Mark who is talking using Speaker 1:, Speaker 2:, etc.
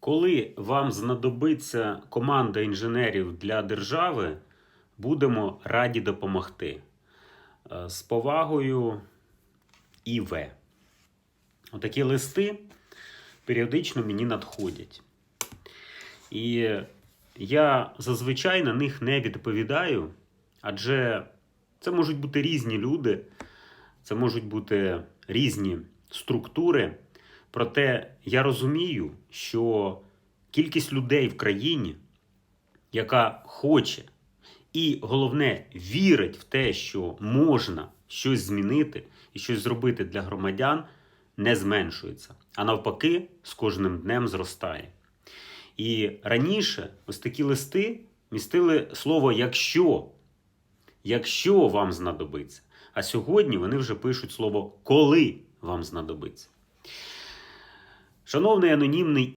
Speaker 1: Коли вам знадобиться команда інженерів для держави, будемо раді допомогти. Е, З повагою ІВ. Отакі листи періодично мені надходять. І я зазвичай на них не відповідаю, адже це можуть бути різні люди, це можуть бути різні структури. Проте я розумію, що кількість людей в країні, яка хоче, і головне, вірить в те, що можна щось змінити і щось зробити для громадян, не зменшується, а навпаки, з кожним днем зростає. І раніше ось такі листи містили слово якщо, якщо вам знадобиться. А сьогодні вони вже пишуть слово коли вам знадобиться. Шановний анонімний